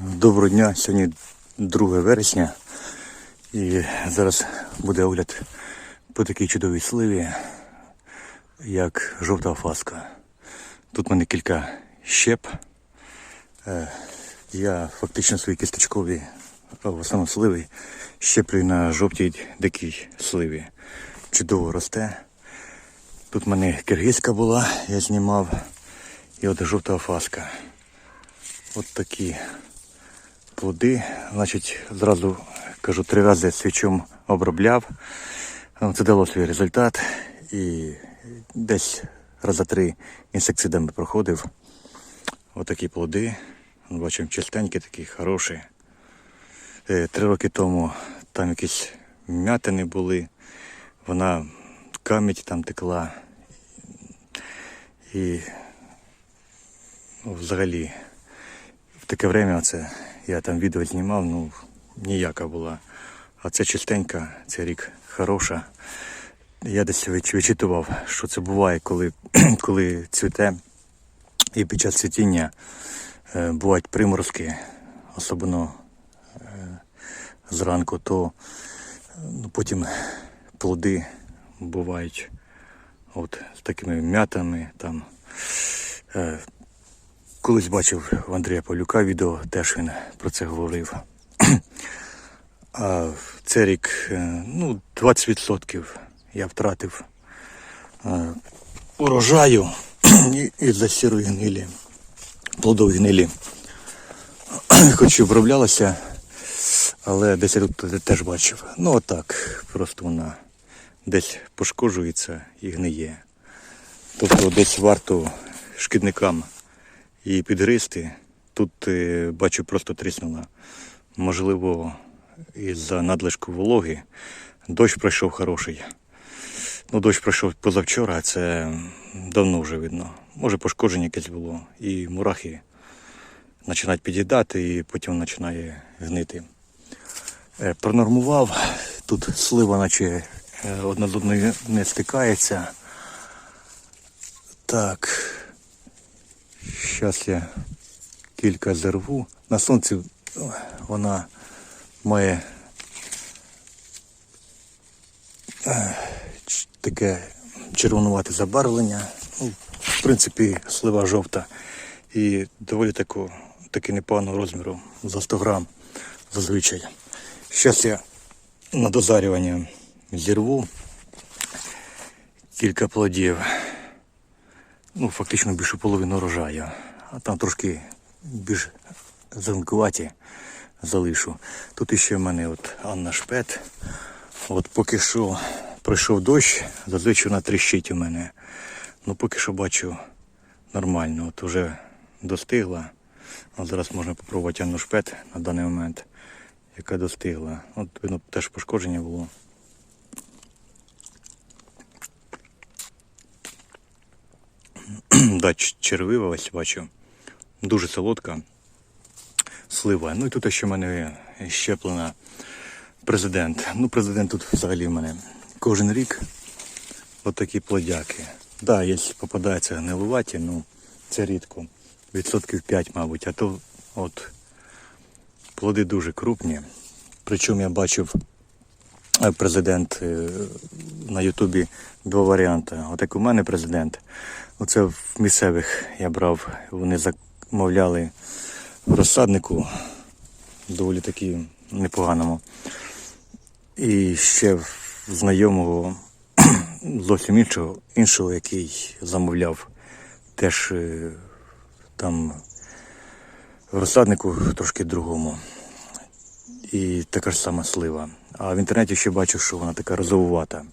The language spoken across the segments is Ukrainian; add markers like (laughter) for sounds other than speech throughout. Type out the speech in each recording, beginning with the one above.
Доброго дня, сьогодні 2 вересня і зараз буде огляд по такій чудовій сливі, як жовта фаска. Тут в мене кілька щеп. Е, Я фактично свої кісточкові, в основному сливи, щеплюю на жовтій дикій сливі. Чудово росте. Тут в мене киргизька була, я знімав, і от жовта фаска. От такі плоди. Значить, зразу кажу, три рази свічом обробляв. Е, Це дало свій результат. І десь раза три інсектицидами проходив. Отакі плоди. Бачимо, чистенькі, такі хороші. Е, Три роки тому там якісь м'ятини були. Вона камідь там текла. І ну, взагалі в таке время це я там відео знімав, ну ніяка була. А це чистенька, це рік хороша. Я десь вичитував, що це буває, коли, (clears throat) коли цвіте і під час цвітіння е, бувають приморозки, особливо е, зранку, то ну, потім плоди бувають от, з такими м'ятами там. Е, Колись бачив в Андрія Павлюка відео, теж він про це говорив. (clears throat) А цей рік е, ну, 20% я втратив е, урожаю (clears throat) і- із-за сірої гнилі, плодової гнилі. (clears throat) Хоч і оброблялася, але десь я тут теж бачив. Ну отак, просто вона десь пошкоджується і гниє. Тобто десь варто шкідникам її підгризти. Тут е, бачу просто тріснула. Можливо, із-за надлишку вологи. Дощ пройшов хороший. Ну, дощ пройшов позавчора, а це давно вже видно. Може пошкодження якесь було. І мурахи починають під'їдати і потім починає гнити. Е, Пронормував. Тут слива, наче е, одна з одною не стикається. Так. Зараз я кілька зерву. На сонці вона має е, таке червонувате забарвлення. Ну, в принципі, слива жовта і доволі таку, таки непоганого розміру за 100 грам зазвичай. Зараз я на дозарювання зірву кілька плодів ну, фактично більше половину рожаю. А там трошки більш зеленкуваті залишу. Тут іще в мене от Анна Шпет. От поки що пройшов дощ, зазвичай вона тріщить у мене. Ну поки що бачу нормально. От вже достигла. От зараз можна попробувати Анну Шпет на даний момент, яка достигла. От видно, теж пошкодження було. Да, червива ось бачу. Дуже солодка слива. Ну і тут ще в мене щеплена президент. Ну, президент тут взагалі в мене кожен рік отакі плодяки. Да, є попадаються гнилуваті, ну це рідко. Відсотків 5, мабуть, а то от плоди дуже крупні. Причому я бачив президент е, на Ютубі два варіанти. От як у мене президент. Оце в місцевих я брав. Вони замовляли в розсаднику доволі таки непоганому. І ще в знайомого (clears throat) зовсім іншого, іншого, який замовляв теж е, там в розсаднику трошки другому. І така ж сама слива. А в інтернеті ще бачу, що вона така розовувата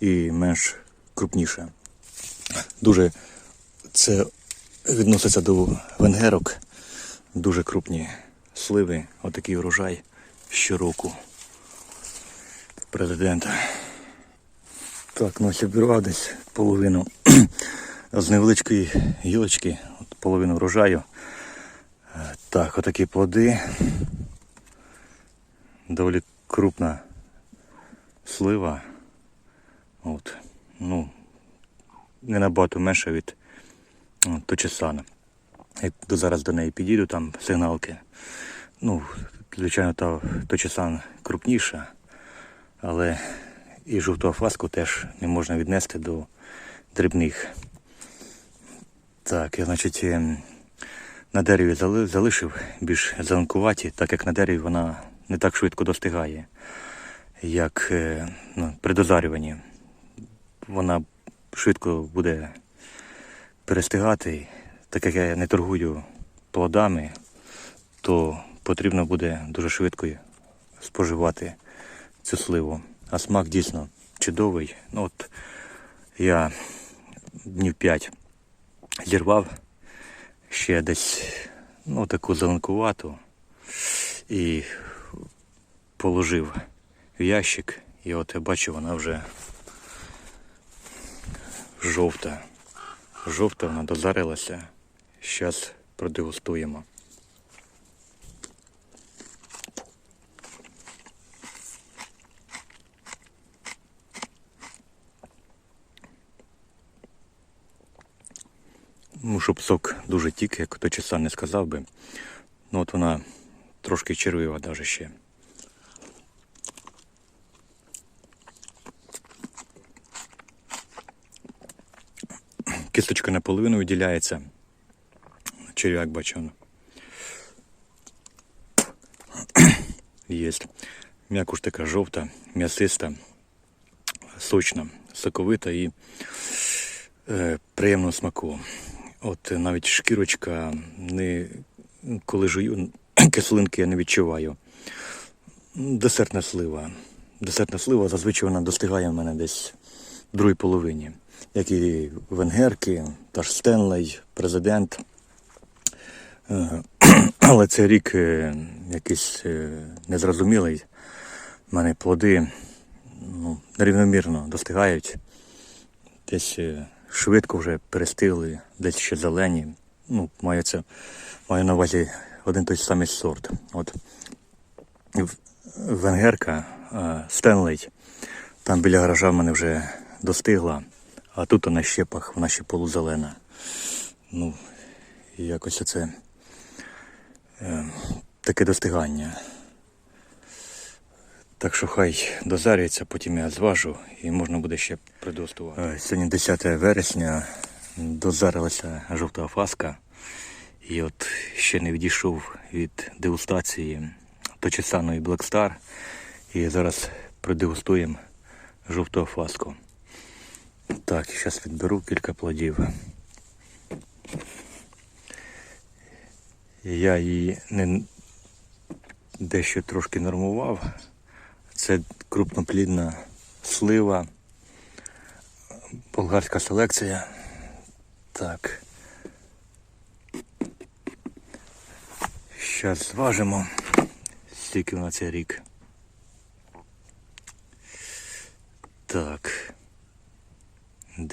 і менш крупніша. Дуже це відноситься до венгерок. Дуже крупні сливи. Отакий урожай щороку президента. Так, ну обірвав десь половину (clears throat) з невеличкої гілочки, от половину врожаю. Так, отакі плоди. Доволі крупна слива. От. Ну, не набагато менше від о, Точесана. Як зараз до неї підійду, там сигналки. Ну, звичайно, та точесан крупніша, але і жовту фаску теж не можна віднести до дрібних. Так, я, значить, ем, на дереві залишив більш зеленкуваті, так як на дереві вона не так швидко достигає, як е, ну, при дозарюванні. Вона швидко буде перестигати, так як я не торгую плодами, то потрібно буде дуже швидко споживати цю сливу. А смак дійсно чудовий. Ну, от я днів 5 зірвав ще десь ну, таку зеленкувату і положив в ящик. І от я бачу, вона вже жовта. Жовта вона дозарилася. Зараз продегустуємо. Ну, щоб сок дуже тік, як то часа не сказав би. Ну от вона трошки червива навіть ще. Кісточка наполовину виділяється. Черв'як бачу. Єсть. М'якуш така жовта, м'ясиста, сочна, соковита і е, приємного смаку. От е, навіть шкірочка, не, коли жую, (clears throat) кислинки я не відчуваю. Десертна слива. Десертна слива зазвичай вона достигає в мене десь в другій половині. Як і венгерки, та ж Стенлей, президент. Е, (clears throat) Але цей рік е, якийсь е, незрозумілий. У мене плоди ну, нерівномірно достигають. Десь швидко вже перестигли, десь ще зелені. Ну, це, маю на увазі один той самий сорт. От венгерка Стенлей, там біля гаража в мене вже достигла, а тут на щепах, вона ще полузелена. Ну, якось оце е, таке достигання. Так що хай дозарюється, потім я зважу і можна буде ще придостувати. Сьогодні 10 вересня, дозарилася жовта фаска. І от ще не відійшов від дегустації точесаної Black Star. І зараз продегустуємо жовту фаску. Так, зараз відберу кілька плодів. Я її не дещо трошки нормував. Це крупноплідна слива, болгарська селекція. Так. Зараз зважимо, скільки на цей рік. Так.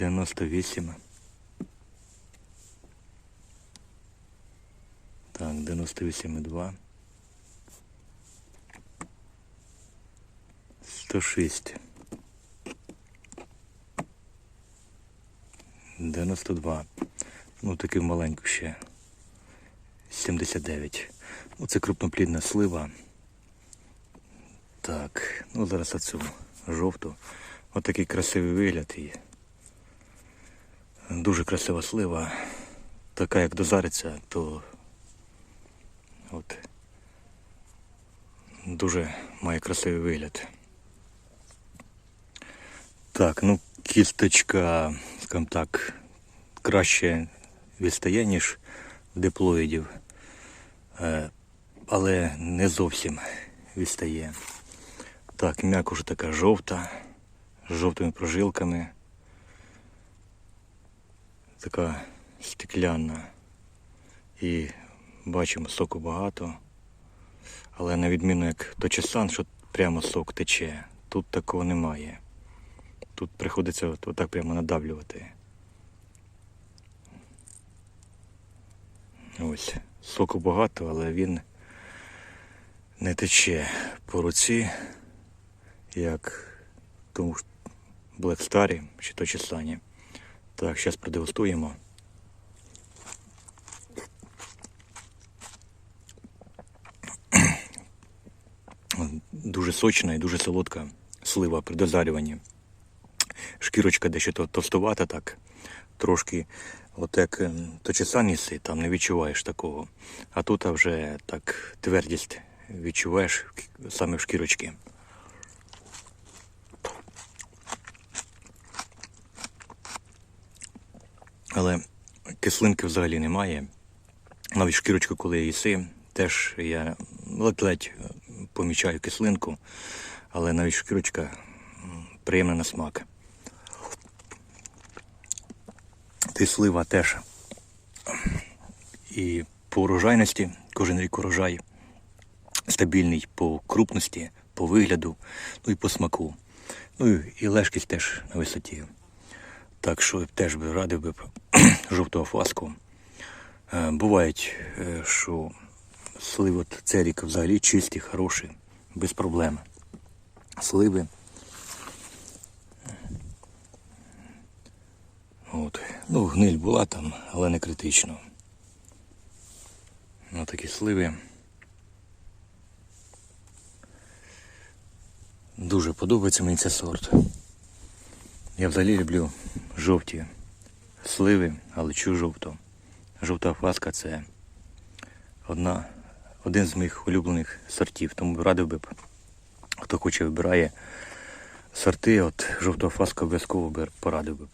98. Так, 98,2. 106. 92. Ну, такий маленьку ще. 79. Ну, це крупноплідна слива. Так, ну зараз оцю жовту. Ось такий красивий вигляд її. Дуже красива слива. Така як дозариться, то от дуже має красивий вигляд. Так, ну кісточка, скажімо так, краще відстає, ніж диплоїдів, Е, але не зовсім відстає. Так, м'якуш така жовта, з жовтими прожилками. Така стекляна. І бачимо соку багато. Але на відміну як точесан, що прямо сок тече, тут такого немає. Тут приходиться от, отак прямо надавлювати. Ось, соку багато, але він не тече по руці, як тому ж Black чи то чесані. Так, зараз продегустуємо. дуже сочна і дуже солодка слива при дозарюванні. Шкірочка дещо то- товстувата так, трошки, от як ем, то чесаніси, там не відчуваєш такого. А тут вже так твердість відчуваєш саме в шкірочці. Але кислинки взагалі немає. Навіть шкірочку, коли їси, теж я ледь-ледь е, помічаю кислинку, але навіть шкірочка приємна на смак. Ти слива теж. І по урожайності, кожен рік урожай стабільний по крупності, по вигляду, ну і по смаку. Ну і лежкість теж на висоті. Так що теж би радив би (clears throat) жовтого фаску. Е, Бувають, е, що сливи от цей рік взагалі чисті, хороші, без проблем. Сливи. От. Ну, гниль була там, але не критично. Ну, такі сливи. Дуже подобається мені цей сорт. Я взагалі люблю жовті сливи, але чу жовту. Жовта фаска це одна, один з моїх улюблених сортів. Тому радив би, хто хоче вибирає сорти, от жовта фаска обов'язково порадив би.